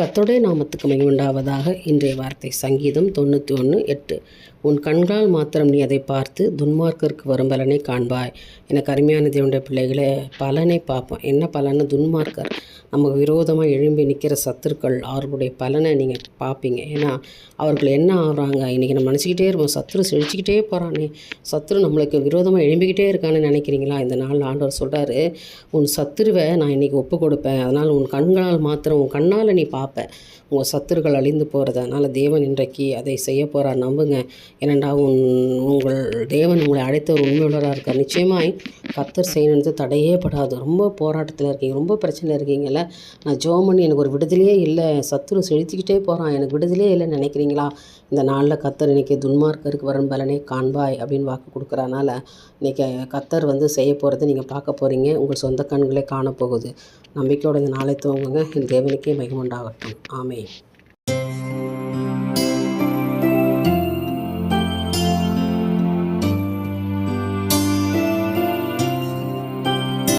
கத்தோடைய நாமத்துக்கு மகிமுண்டாவதாக இன்றைய வார்த்தை சங்கீதம் தொண்ணூற்றி ஒன்று எட்டு. உன் கண்களால் மாத்திரம் நீ அதை பார்த்து துன்மார்க்கருக்கு வரும் பலனை காண்பாய். எனக்கு அருமையான தேவனுடைய பிள்ளைகளை பலனை பார்ப்போம். என்ன பலன்னு? துன்மார்க்கர். நமக்கு விரோதமாக எழும்பி நிற்கிற சத்துருக்கள் அவர்களுடைய பலனை நீங்கள் பார்ப்பீங்க. ஏன்னா அவர்கள் என்ன ஆகிறாங்க? இன்றைக்கி நம்ம நினச்சிக்கிட்டே இருப்போம். சத்துரு செழிச்சிக்கிட்டே போகிறானே சத்துரு நம்மளுக்கு விரோதமாக எழும்பிக்கிட்டே இருக்கான்னு நினைக்கிறீங்களா? இந்த நாள் ஆண்டவர் சொல்கிறாரு உன் சத்துருவை நான் இன்றைக்கி ஒப்பு கொடுப்பேன் அதனால் உன் கண்களால் மாத்திரம் உன் கண்ணால் நீ பார்ப்ப உங்கள் சத்துருக்கள் அழிந்து போகிறது அதனால் தேவன் இன்றைக்கு அதை செய்ய போகிறார் நம்புங்க. ஏனெண்டா உன் உங்கள் தேவன் உங்களை அழைத்த ஒரு உண்மையுள்ளராக இருக்கார். நிச்சயமாய் கத்தர் செய்யணுன்றது தடையே படாது. ரொம்ப போராட்டத்தில் இருக்கீங்க. ரொம்ப பிரச்சனையில் இருக்கீங்கல்ல. நான் ஜோமன் எனக்கு ஒரு விடுதலையே இல்லை. சத்துரு செலுத்திக்கிட்டே போகிறான் எனக்கு விடுதலையே இல்லைன்னு நினைக்கிறீங்களா? இந்த நாளில் கத்தர் இன்றைக்கி துன்மார்க்கருக்கு வரும் பலனே காண்பாய் அப்படின்னு வாக்கு கொடுக்குறனால இன்றைக்கி கத்தர் வந்து செய்ய போகிறத நீங்கள் பார்க்க போகிறீங்க உங்கள் சொந்த கண்களே காணப்போகுது. நம்பிக்கையோட இந்த நாளை துவங்குங்க. என் தேவனுக்கே மகிமுண்டாகட்டும் Amém.